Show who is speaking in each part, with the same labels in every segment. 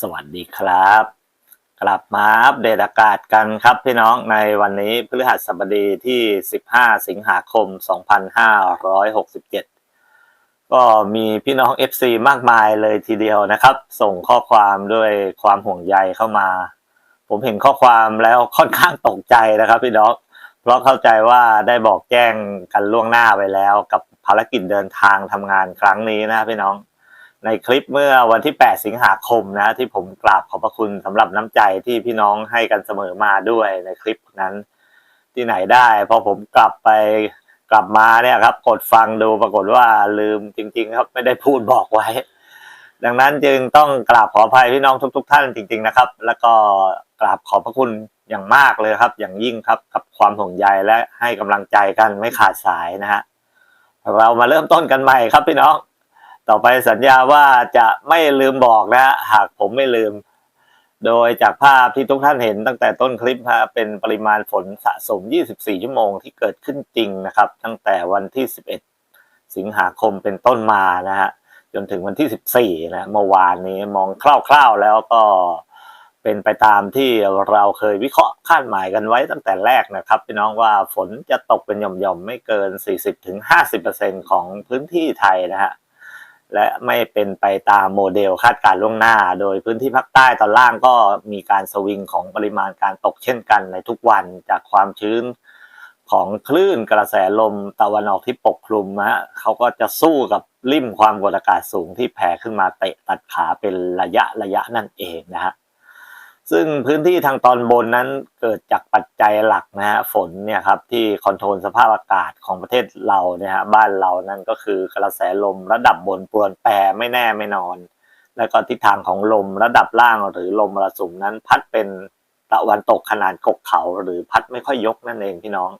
Speaker 1: สวัสดีครับ กลับมาอัปเดตอากาศกันครับพี่น้องในวันนี้พฤหัสบดีที่ 15 สิงหาคม 2567 ก็มีพี่น้อง FC มากมายเลยทีเดียวนะครับ ส่งข้อความด้วยความห่วงใยเข้ามา ผมเห็นข้อความแล้วค่อนข้างตกใจนะครับพี่น้อง เพราะเข้าใจว่าได้บอกแจ้งกันล่วงหน้าไปแล้วกับภารกิจเดินทางทำงานครั้งนี้นะพี่น้อง ในคลิปเมื่อวันที่ 8 สิงหาคมนะที่ผมกราบขอบพระคุณสำหรับน้ำใจที่พี่น้องให้กันเสมอมาด้วยในคลิปนั้น ที่ไหนได้พอผมกลับไปกลับมาเนี่ยครับ กดฟังดูปรากฏว่าลืมจริง ๆ ครับไม่ได้พูดบอกไว้ ดังนั้นจึงต้องกราบขออภัยพี่น้องทุก ๆ ท่านจริง ๆนะครับ แล้วก็กราบขอบพระคุณอย่างมากเลยครับ อย่างยิ่งครับกับความห่วงใยและให้กำลังใจกันไม่ขาดสายนะฮะเรามาเริ่มต้นกันใหม่ครับพี่น้อง ต่อไปสัญญาว่าจะไม่ลืมบอกนะฮะหากผมไม่ลืม โดยจากภาพที่ทุกท่านเห็นตั้งแต่ต้นคลิปฮะเป็นปริมาณฝนสะสม 24 ชั่วโมงที่เกิดขึ้นจริงนะครับ ตั้งแต่วันที่ 11 สิงหาคมเป็นต้นมานะฮะจนถึงวันที่ 14 นะเมื่อวานนี้มองคร่าวๆแล้วก็เป็นไปตามที่เราเคยวิเคราะห์คาดหมายกันไว้ตั้งแต่แรกนะครับพี่น้องว่าฝนจะตกเป็นหย่อมๆ ไม่เกิน 40-50%ของพื้นที่ไทยนะฮะ และไม่เป็นไปตามโมเดลคาดการณ์ล่วงหน้า โดยพื้นที่ภาคใต้ตอนล่างก็มีการสวิงของปริมาณการตกเช่นกันในทุกวันจากความชื้นของคลื่นกระแสลมตะวันออกที่ปกคลุมนะฮะเขาก็จะสู้กับริมความกดอากาศสูงที่แผ่ขึ้นมาเตะตัดขาเป็นระยะระยะนั่นเองนะฮะ ซึ่งพื้นที่ทางตอนบนนั้นเกิดจากปัจจัยหลักนะฮะฝนเนี่ยครับที่คอนโทรลสภาพอากาศของประเทศเราเนี่ยฮะบ้านเรานั่นก็คือกระแสลมระดับบนปรวนแปรไม่แน่ไม่นอน แล้วก็ทิศทางของลมระดับล่างหรือลมมรสุมนั้นพัดเป็นตะวันตกขนาดกกเขาหรือพัดไม่ค่อยยกนั่นเองพี่น้อง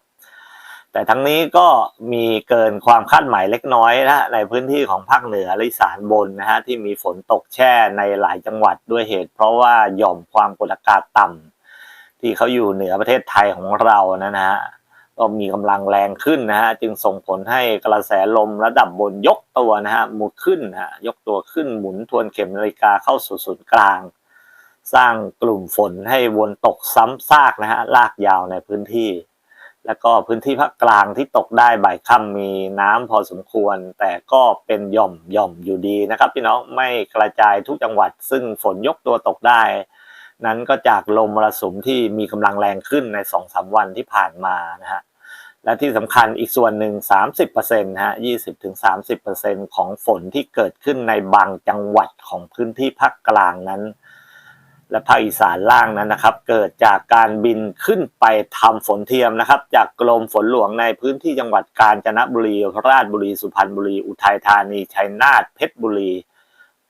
Speaker 1: แต่ทั้งนี้ก็มีเกินความคาดหมายเล็กน้อยนะในพื้นที่ของภาคเหนือและอีสานบนนะฮะที่มีฝนตกแช่ในหลายจังหวัดด้วยเหตุ เพราะว่าหย่อมความกดอากาศต่ำที่เขาอยู่เหนือประเทศไทยของเรานะฮะก็มีกำลังแรงขึ้นนะฮะจึงส่งผลให้กระแสลมระดับบนยกตัวนะฮะหมุนขึ้นฮะยกตัวขึ้นหมุนทวนเข็มนาฬิกาเข้าสู่ศูนย์กลาง สร้างกลุ่มฝนให้วนตกซ้ำซากนะฮะลากยาวในพื้นที่ แล้วก็พื้นที่ภาคกลางที่ตกได้บ่ายค่ำมีน้ำพอสมควร แต่ก็เป็นหย่อมหย่อมอยู่ดีนะครับ พี่น้องไม่กระจายทุกจังหวัด ซึ่งฝนยกตัวตกได้ นั้นก็จากลมมรสุมที่มีกำลังแรงขึ้นใน2องสาวันที่ผ่านมานะฮะและที่สำคัญอีกส่วนหนึ่ง 30%นะฮะ 20-30%ของฝนที่เกิดขึ้นในบางจังหวัดของพื้นที่ภาคกลางนั้น และภาคอีสานล่างนั้นนะครับ เกิดจากการบินขึ้นไปทำฝนเทียมนะครับ จากกรมฝนหลวงในพื้นที่จังหวัดกาญจนบุรี ราชบุรี สุพรรณบุรี อุทัยธานี ชัยนาท เพชรบุรี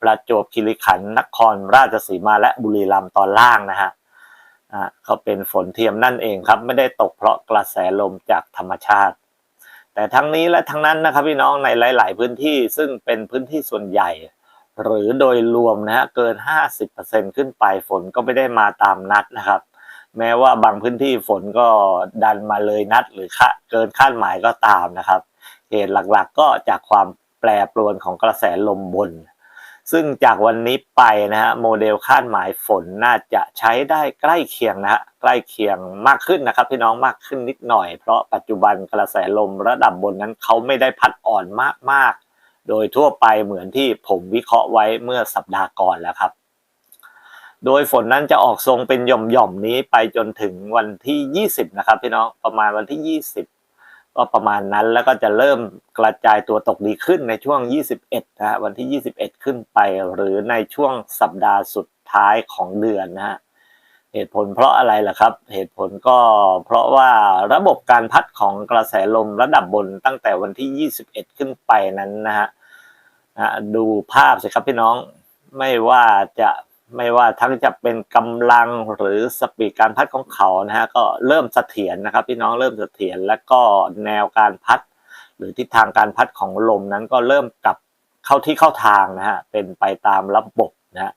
Speaker 1: ประจวบคีรีขันธ์ นครราชสีมา และบุรีรัมย์ตอนล่างนะฮะอ่าเขาเป็นฝนเทียมนั่นเองครับ ไม่ได้ตกเพราะกระแสลมจากธรรมชาติ แต่ทั้งนี้และทั้งนั้นนะครับพี่น้องในหลาย ๆ พื้นที่ซึ่งเป็นพื้นที่ส่วนใหญ่ หรือโดยรวมนะฮะเกิน 50%ขึ้นไปฝนก็ไม่ได้มาตามนัดนะครับ แม้ว่าบางพื้นที่ฝนก็ดันมาเลยนัดหรือคาเกินคาดหมายก็ตามนะครับ เหตุหลักๆก็จากความแปรปรวนของกระแสลมบน ซึ่งจากวันนี้ไปนะฮะโมเดลคาดหมายฝนน่าจะใช้ได้ใกล้เคียงนะฮะใกล้เคียงมากขึ้นนะครับพี่น้องมากขึ้นนิดหน่อย เพราะปัจจุบันกระแสลมระดับบนนั้นเขาไม่ได้พัดอ่อนมากๆ โดยทั่วไปเหมือนที่ผมวิเคราะห์ไว้เมื่อสัปดาห์ก่อนแล้วครับ โดยฝนนั้นจะออกทรงเป็นหย่อมๆนี้ไปจนถึงวันที่ 20 นะครับพี่น้องประมาณวันที่ 20 ก็ประมาณนั้นแล้วก็จะเริ่มกระจายตัวตกดีขึ้นในช่วง 21 นะฮะวันที่ 21 ขึ้นไป หรือในช่วงสัปดาห์สุดท้ายของเดือนนะฮะเหตุผลเพราะอะไรล่ะครับ เหตุผลก็เพราะว่าระบบการพัดของกระแสลมระดับบนตั้งแต่วันที่ 21 ขึ้นไปนั้นนะฮะ นะดูภาพสิครับพี่น้องไม่ว่าจะไม่ว่าทั้งจะเป็นกำลังหรือสปีดการพัดของเขานะฮะก็เริ่มเสถียรนะครับ พี่น้องเริ่มเสถียรและก็แนวการพัด หรือทิศทางการพัดของลมนั้นก็เริ่มกลับเข้าที่เข้าทางนะฮะเป็นไปตามระบบนะฮะ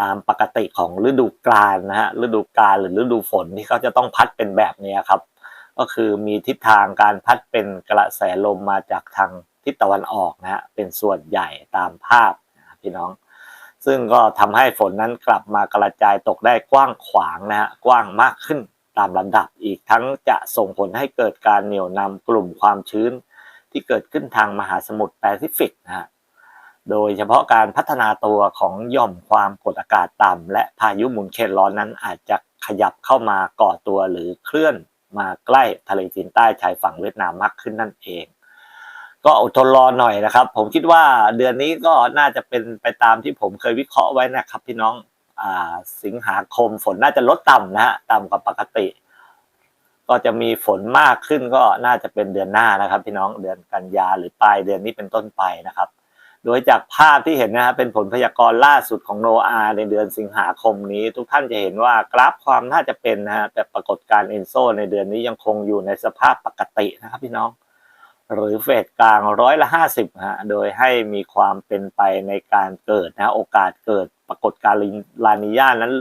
Speaker 1: ตามปกติของฤดูกาลนะฮะฤดูกาลหรือฤดูฝนที่เขาจะต้องพัดเป็นแบบนี้ครับ ก็คือมีทิศทางการพัดเป็นกระแสลมมาจากทาง ทิศตะวันออกนะฮะเป็นส่วนใหญ่ตามภาพนะพี่น้อง ซึ่งก็ทำให้ฝนนั้นกลับมากระจายตกได้กว้างขวางนะฮะกว้างมากขึ้นตามลำดับอีกทั้งจะส่งผลให้เกิดการเหนี่ยวนำกลุ่มความชื้น ที่เกิดขึ้นทางมหาสมุทรแปซิฟิกนะฮะโดยเฉพาะการพัฒนาตัวของหย่อมความกดอากาศต่ำและพายุหมุนเขตร้อนนั้นอาจจะขยับเข้ามาก่อตัวหรือเคลื่อนมาใกล้ทะเลจีนใต้ชายฝั่งเวียดนามมากขึ้นนั่นเอง ก็อดทนรอหน่อยนะครับ ผมคิดว่าเดือนนี้ก็น่าจะเป็นไปตามที่ผมเคยวิเคราะห์ไว้นะครับ พี่น้องอสิงหาคมฝนน่าจะลดต่ำนะฮะต่ำกว่าปกติ ก็จะมีฝนมากขึ้นก็น่าจะเป็นเดือนหน้านะครับ พี่น้องเดือนกันยาหรือปลายเดือนนี้เป็นต้นไปนะครับ โดยจากภาพที่เห็นนะฮะเป็นผลพยากรณ์ล่าสุดของโนอาในเดือนสิงหาคมนี้ ทุกท่านจะเห็นว่ากราฟความน่าจะเป็นนะฮะแต่ปรากฏการณ์เอนโซในเดือนนี้ยังคงอยู่ในสภาพปกตินะครับ พี่น้อง หรือเฟสกลางร้อยละห้าสิบฮะโดยให้มีความเป็นไปในการเกิดนะโอกาสเกิดปรากฏการณ์ลานิญานั้น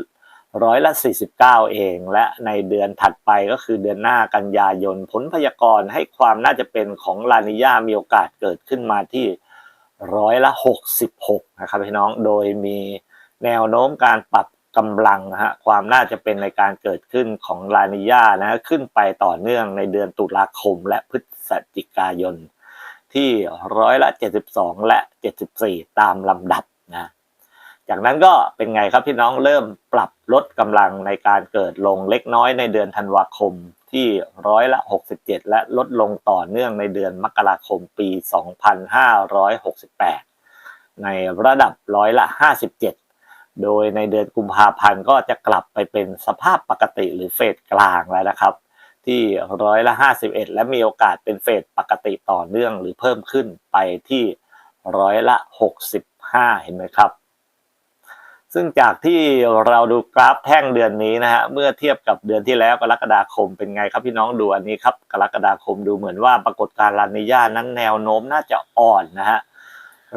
Speaker 1: ร้อยละสี่สิบเก้าเอง และในเดือนถัดไปก็คือเดือนหน้ากันยายนผลพยากรณ์ให้ความน่าจะเป็นของลานิญามีโอกาสเกิดขึ้นมาที่ร้อยละหกสิบหกนะครับพี่น้องโดยมีแนวโน้มการปรับกำลังนะฮะความน่าจะเป็นในการเกิดขึ้นของลานิญานะขึ้นไปต่อเนื่องในเดือนตุลาคมและพฤศ จิกายน ที่ร้อยละ 72 และ 74 ตามลำดับนะจากนั้นก็เป็นไงครับพี่น้องเริ่มปรับลดกำลังในการเกิดลงเล็กน้อยในเดือนธันวาคมที่ร้อยละ 67 และลดลงต่อเนื่องในเดือนมกราคมปี 2568 ในระดับร้อยละ 57 โดยในเดือนกุมภาพันธ์ก็จะกลับไปเป็นสภาพปกติหรือเฟสกลางแล้วนะครับ ที่ร้อยละ 51 และมีโอกาสเป็นเฟสปกติต่อเนื่องหรือเพิ่มขึ้นไปที่ร้อยละ 65 เห็นไหมครับ ซึ่งจากที่เราดูกราฟแท่งเดือนนี้นะฮะ เมื่อเทียบกับเดือนที่แล้วกรกฎาคมเป็นไงครับพี่น้องดูอันนี้ครับกรกฎาคมดูเหมือนว่าปรากฏการณ์ลานิญานั้นแนวโน้มน่าจะอ่อนนะฮะ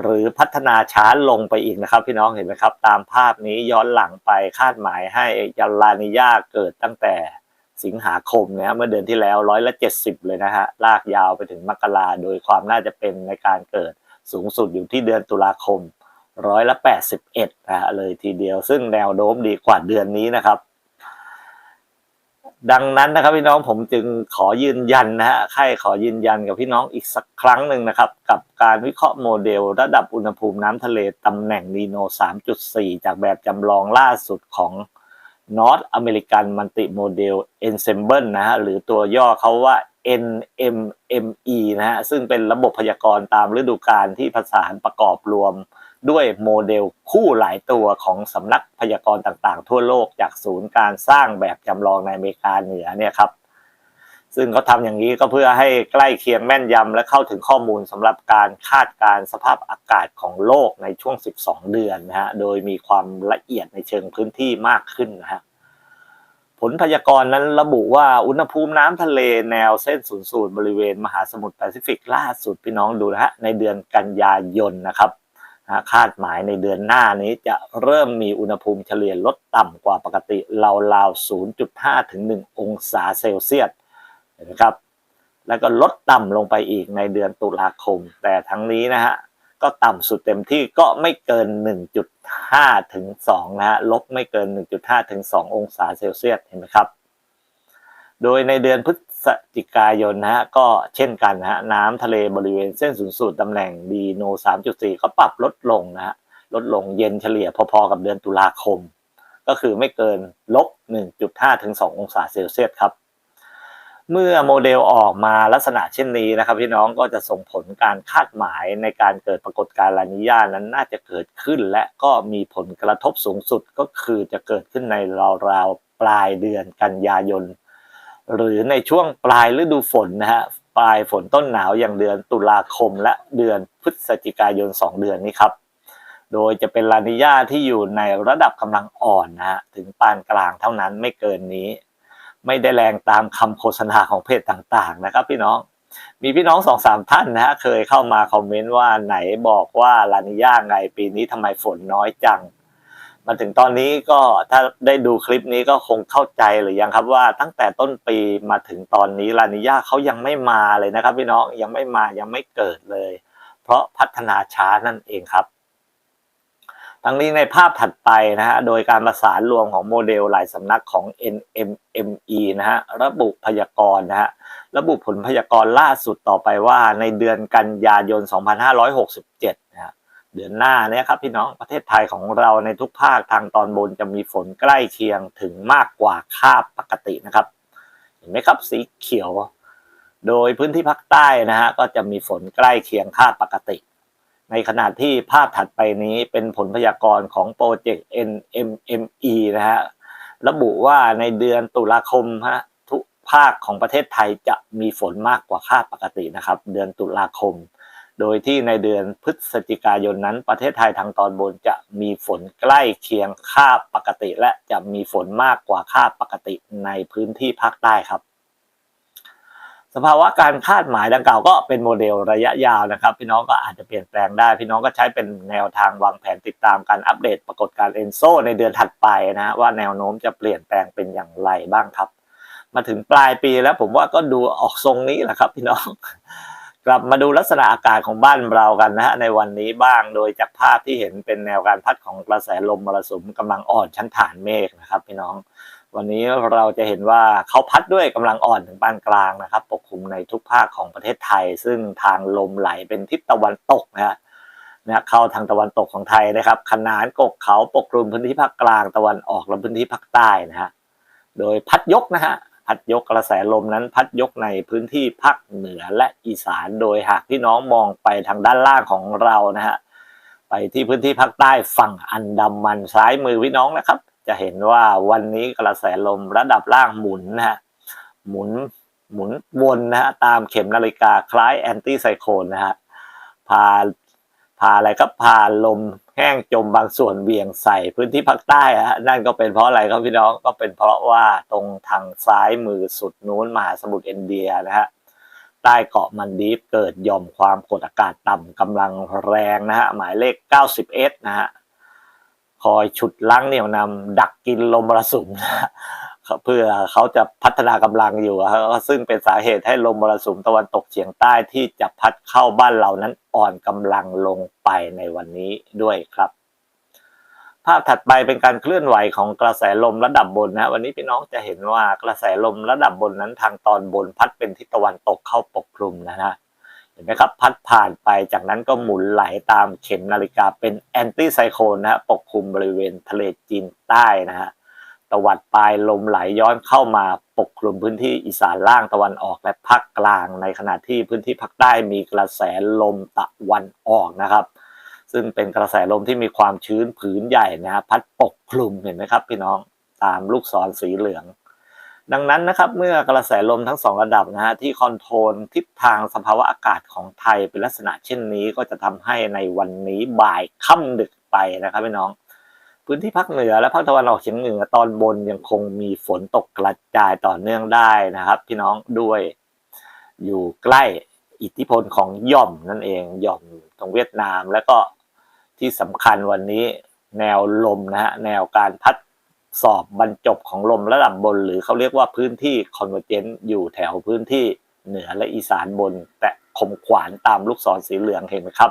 Speaker 1: หรือพัฒนาช้าลงไปอีกนะครับ พี่น้องเห็นไหมครับ ตามภาพนี้ย้อนหลังไปคาดหมายให้ยาลานิญาเกิดตั้งแต่ สิงหาคมเนี่ยเมื่อเดือนที่แล้วร้อยละเจ็ดสิบเลยนะฮะลากยาวไปถึงมกราโดยความน่าจะเป็นในการเกิดสูงสุดอยู่ที่เดือนตุลาคมร้อยละแปดสิบเอ็ดนะฮะเลยทีเดียว ซึ่งแนวโน้มดีกว่าเดือนนี้นะครับ ดังนั้นนะครับพี่น้องผมจึงขอยืนยันนะฮะใครขอยืนยันกับพี่น้องอีกสักครั้งหนึ่งนะครับ กับการวิเคราะห์โมเดลระดับอุณหภูมิน้ำทะเลตำแหน่งนีโน 3.4 จากแบบจำลองล่าสุดของ North American Multi Model Ensemble นะฮะหรือตัวย่อเขาว่า NMME นะฮะซึ่งเป็นระบบพยากรณ์ตามฤดูกาลที่ผสานประกอบรวมด้วยโมเดลคู่หลายตัวของสำนักพยากรณ์ต่างๆ ทั่วโลกจากศูนย์การสร้างแบบจำลองในอเมริกาเหนือเนี่ยครับ ซึ่งเขาทำอย่างนี้ก็เพื่อให้ใกล้เคียงแม่นยำและเข้าถึงข้อมูลสำหรับการคาดการสภาพอากาศของโลกในช่วง 12 เดือนนะฮะ โดยมีความละเอียดในเชิงพื้นที่มากขึ้นนะฮะ ผลพยากรณ์นั้นระบุว่าอุณหภูมิน้ำทะเลแนวเส้นศูนย์สูตรบริเวณมหาสมุทรแปซิฟิกล่าสุดพี่น้องดูนะฮะในเดือนกันยายนนะครับคาดหมายในเดือนหน้านี้จะเริ่มมีอุณหภูมิเฉลี่ยลดต่ำกว่าปกติราวๆ0.5ถึง1องศาเซลเซียส เห็นะครับ แล้วก็ลดต่ำลงไปอีกในเดือนตุลาคม แต่ทั้งนี้นะฮะก็ต่ำสุดเต็มที่ก็ไม่เกิน 1.5 ถึง 2 นะฮะลบไม่เกิน 1.5 ถึง 2 องศาเซลเซียสเห็นไหมครับ โดยในเดือนพฤศจิกายนนะฮะก็เช่นกันนะฮะน้ำทะเลบริเวณเส้นศูนย์สูตรตำแหน่งดีโน 3.4 ก็ปรับลดลงนะฮะลดลงเย็นเฉลี่ยพอๆกับเดือนตุลาคม ก็คือไม่เกินลบ 1.5 ถึง 2 องศาเซลเซียสครับ เมื่อโมเดลออกมาลักษณะเช่นนี้นะครับพี่น้องก็จะส่งผลการคาดหมายในการเกิดปรากฏการณ์ลานิญานั้นน่าจะเกิดขึ้น และก็มีผลกระทบสูงสุดก็คือจะเกิดขึ้นในราวๆปลายเดือนกันยายน หรือในช่วงปลายฤดูฝนนะฮะปลายฝนต้นหนาวอย่างเดือนตุลาคมและเดือนพฤศจิกายน 2 เดือนนี้ครับ โดยจะเป็นลานิญาที่อยู่ในระดับกำลังอ่อนนะฮะถึงปานกลางเท่านั้นไม่เกินนี้ ไม่ได้แรงตามคำโฆษณาของเพจต่างๆ นะครับพี่น้องมีพี่น้องสองสามท่านนะฮะเคยเข้ามาคอมเมนต์ว่าไหนบอกว่าลานิญาไงปีนี้ทำไมฝนน้อยจัง มาถึงตอนนี้ก็ถ้าได้ดูคลิปนี้ก็คงเข้าใจหรือยังครับว่าตั้งแต่ต้นปีมาถึงตอนนี้ลานิญาเขายังไม่มาเลยนะครับ พี่น้องยังไม่มายังไม่เกิดเลย เพราะพัฒนาช้านั่นเองครับ ทั้งนี้ในภาพถัดไปนะฮะ โดยการประสานรวมของโมเดลหลายสำนักของ NMME นะฮะ ระบุพยากรณ์นะฮะ ระบุผลพยากรณ์ล่าสุดต่อไปว่าในเดือนกันยายน 2567 นะฮะ เดือนหน้าเนี่ยครับพี่น้องประเทศไทยของเราในทุกภาคทางตอนบนจะมีฝนใกล้เคียงถึงมากกว่าค่าปกตินะครับ เห็นไหมครับสีเขียว โดยพื้นที่ภาคใต้นะฮะก็จะมีฝนใกล้เคียงค่าปกติ ในขณะที่ภาพถัดไปนี้เป็นผลพยากรณ์ของโปรเจกต์ NMME นะฮะระบุว่าในเดือนตุลาคมฮะทุกภาคของประเทศไทยจะมีฝนมากกว่าค่าปกตินะครับ เดือนตุลาคม โดยที่ในเดือนพฤศจิกายนนั้น ประเทศไทยทางตอนบนจะมีฝนใกล้เคียงค่าปกติ และจะมีฝนมากกว่าค่าปกติในพื้นที่ภาคใต้ครับ สภาวะการคาดหมายดังกล่าวก็เป็นโมเดลระยะยาวนะครับ พี่น้องก็อาจจะเปลี่ยนแปลงได้ พี่น้องก็ใช้เป็นแนวทางวางแผนติดตามการอัปเดตปรากฏการเอนโซในเดือนถัดไปนะว่าแนวโน้มจะเปลี่ยนแปลงเป็นอย่างไรบ้างครับ มาถึงปลายปีแล้วผมว่าก็ดูออกทรงนี้แหละครับ พี่น้องกลับมาดูลักษณะอากาศของบ้านเรากันนะฮะในวันนี้บ้างโดยจากภาพที่เห็นเป็นแนวการพัดของกระแสลมมรสุมกำลังอ่อนชั้นฐานเมฆนะครับ พี่น้อง วันนี้เราจะเห็นว่าเขาพัดด้วยกำลังอ่อนถึงปานกลางนะครับ ปกคลุมในทุกภาคของประเทศไทย ซึ่งทางลมไหลเป็นทิศตะวันตกนะฮะนะเข้าทางตะวันตกของไทยนะครับ ขนานกกเขาปกคลุมพื้นที่ภาคกลางตะวันออกและพื้นที่ภาคใต้นะฮะโดยพัดยกนะฮะพัดยกกระแสลมนั้นพัดยกในพื้นที่ภาคเหนือและอีสานโดยหากพี่น้องมองไปทางด้านล่างของเรานะฮะไปที่พื้นที่ภาคใต้ฝั่งอันดามันซ้ายมือพี่น้องนะครับ จะเห็นว่าวันนี้กระแสลมระดับล่างหมุนนะฮะหมุนหมุนวนนะฮะตามเข็มนาฬิกาคล้ายแอนตี้ไซโคลนนะฮะพาพาอะไรครับพาลมแห้งจมบางส่วนเบี่ยงใส่พื้นที่ภาคใต้ฮะนั่นก็เป็นเพราะอะไรครับพี่น้องก็เป็นเพราะว่าตรงทางซ้ายมือสุดนู้นมหาสมุทรอินเดียนะฮะใต้เกาะมันดีฟเกิดย่อมความกดอากาศต่ำกำลังแรงนะฮะหมายเลข 91 นะฮะ คอยฉุดลังเหนี่ยวนำดักกินลมมรสุมนะเพื่อเขาจะพัฒนากำลังอยู่ซึ่งเป็นสาเหตุให้ลมมรสุมตะวันตกเฉียงใต้ที่จะพัดเข้าบ้านเรานั้นอ่อนกำลังลงไปในวันนี้ด้วยครับ ภาพถัดไปเป็นการเคลื่อนไหวของกระแสลมระดับบนนะวันนี้พี่น้องจะเห็นว่ากระแสลมระดับบนนั้นทางตอนบนพัดเป็นทิศตะวันตกเข้าปกคลุมนะฮะ เห็นไหมครับ พัดผ่านไปจากนั้นก็หมุนไหลตามเข็มนาฬิกาเป็นแอนตี้ไซโคลนนะฮะปกคลุมบริเวณทะเลจีนใต้นะฮะตะวัดปลายลมไหลย้อนเข้ามาปกคลุมพื้นที่อีสานล่างตะวันออกและภาคกลาง ในขณะที่พื้นที่ภาคใต้มีกระแสลมตะวันออกนะครับ ซึ่งเป็นกระแสลมที่มีความชื้นผืนใหญ่นะฮะพัดปกคลุมเห็นไหมครับ พี่น้องตามลูกศรสีเหลือง ดังนั้นนะครับเมื่อกระแสลมทั้งสองระดับนะฮะที่คอนโทรลทิศทางสภาวะอากาศของไทยเป็นลักษณะเช่นนี้ ก็จะทำให้ในวันนี้บ่ายค่ำดึกไปนะครับพี่น้อง พื้นที่ภาคเหนือและภาคตะวันออกเฉียงเหนือตอนบนยังคงมีฝนตกกระจายต่อเนื่องได้นะครับ พี่น้องด้วยอยู่ใกล้อิทธิพลของย่อมนั่นเองย่อมตรงเวียดนามแล้วก็ที่สำคัญวันนี้แนวลมนะฮะแนวการพัด สอบบรรจบของลมระดับบน หรือเขาเรียกว่าพื้นที่คอนเวอร์เจนต์อยู่แถวพื้นที่เหนือและอีสานบน แต่คมขวานตามลูกศรสีเหลืองเห็นไหมครับ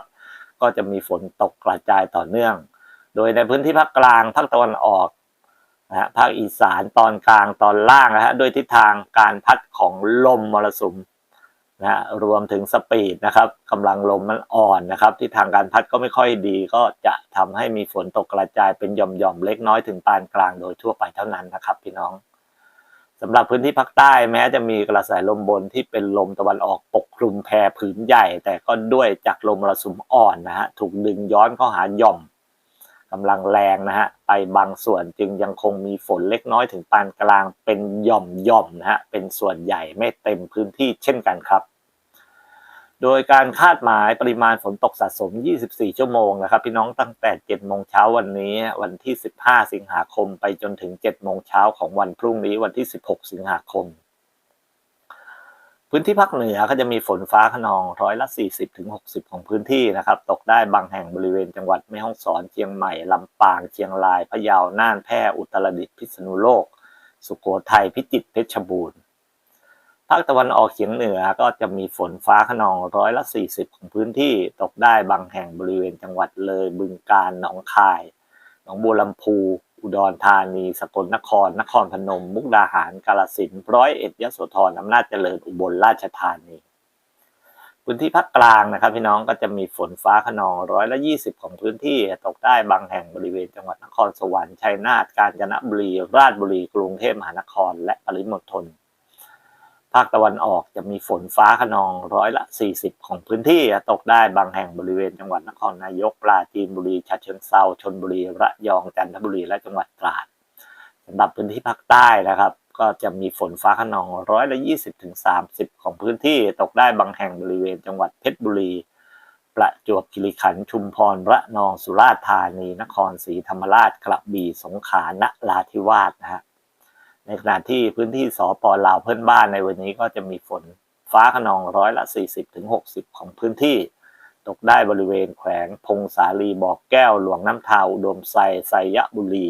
Speaker 1: ก็จะมีฝนตกกระจายต่อเนื่อง โดยในพื้นที่ภาคกลางภาคตะวันออกนะฮะภาคอีสานตอนกลางตอนล่างนะฮะด้วยทิศทางการพัดของลมมรสุม นะรวมถึงสปีดนะครับกำลังลมมันอ่อนนะครับที่ทางการพัดก็ไม่ค่อยดี ก็จะทำให้มีฝนตกกระจายเป็นหย่อมๆเล็กน้อยถึงปานกลางโดยทั่วไปเท่านั้นนะครับ พี่น้องสำหรับพื้นที่ภาคใต้แม้จะมีกระแสลมบนที่เป็นลมตะวันออกปกคลุมแผ่ผืนใหญ่ แต่ก็ด้วยจากลมมรสุมอ่อนนะฮะถูกดึงย้อนเข้าหาหย่อม กำลังแรงนะฮะไปบางส่วนจึงยังคงมีฝนเล็กน้อยถึงปานกลางเป็นหย่อมๆนะฮะเป็นส่วนใหญ่ไม่เต็มพื้นที่เช่นกันครับ โดยการคาดหมายปริมาณฝนตกสะสม 24 ชั่วโมงนะครับ พี่น้องตั้งแต่ 7 โมงเช้าวันนี้วันที่ 15 สิงหาคมไปจนถึง 7 โมงเช้าของวันพรุ่งนี้วันที่ 16 สิงหาคม พื้นที่ภาคเหนือก็จะมีฝนฟ้าขนองร้อยละ 40ถึง60 ของพื้นที่นะครับ ตกได้บางแห่งบริเวณจังหวัดแม่ฮ่องสอนเชียงใหม่ ลำปาง เชียงราย พะเยา น่าน แพร่ อุตรดิตถ์ พิษณุโลก สุโขทัย พิจิตร เพชรบูรณ์ ภาคตะวันออกเฉียงเหนือก็จะมีฝนฟ้าขนองร้อยละ 40 ของพื้นที่ ตกได้บางแห่งบริเวณจังหวัดเลย บึงกาฬ หนองคาย หนองบัวลำพู อุดรธานี สกลนคร นครพนม มุกดาหาร กาฬสินธุ์ร้อยเอ็ดยโสธรอำนาจเจริญอุบลราชธานีพื้นที่ภาคกลางนะครับ พี่น้องก็จะมีฝนฟ้าขนองร้อยละยี่สิบของพื้นที่ตกได้บางแห่งบริเวณจังหวัดนครสวรรค์ชัยนาทกาญจนบุรี ราชบุรี กรุงเทพมหานคร และปริมณฑล ภาคตะวันออกจะมีฝนฟ้าขนองร้อยละ 40 ของพื้นที่ตกได้บางแห่งบริเวณจังหวัดนครนายกปราจีนบุรีฉะเชิงเทราชนบุรีระยองจันทบุรีและจังหวัดตราดสำหรับพื้นที่ภาคใต้นะครับ ก็จะมีฝนฟ้าขนองร้อยละ 20ถึง30 ของพื้นที่ตกได้บางแห่งบริเวณจังหวัดเพชรบุรี ประจวบคีรีขันธ์ชุมพรระนองสุราษฎร์ธานี นครศรีธรรมราชกระบี่สงขลานราธิวาสนะฮะ ในขณะที่พื้นที่สปลาวเพื่อนบ้านในวันนี้ก็จะมีฝนฟ้าขนองร้อยละ 40ถึง60 ของพื้นที่ ตกได้บริเวณแขวงพงสาลีบอกแก้วหลวงน้ำทาวอุดมไซไซยะบุรี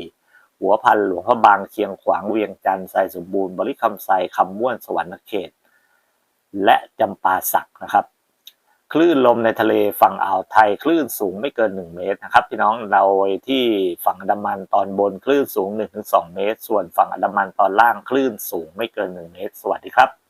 Speaker 1: หัวพันหลวงพระบางเชียงขวางเวียงจันทร์ไซสมบูรณ์บริคำไซคำม่วนสวรรณเขต และจำปาสักนะครับ คลื่นลมในทะเลฝั่งอ่าวไทยคลื่นสูงไม่เกิน 1 เมตรนะครับพี่น้องเราที่ฝั่งอันดามันตอนบนคลื่นสูง 1-2 เมตร ส่วนฝั่งอันดามันตอนล่างคลื่นสูงไม่เกิน 1 เมตร สวัสดีครับ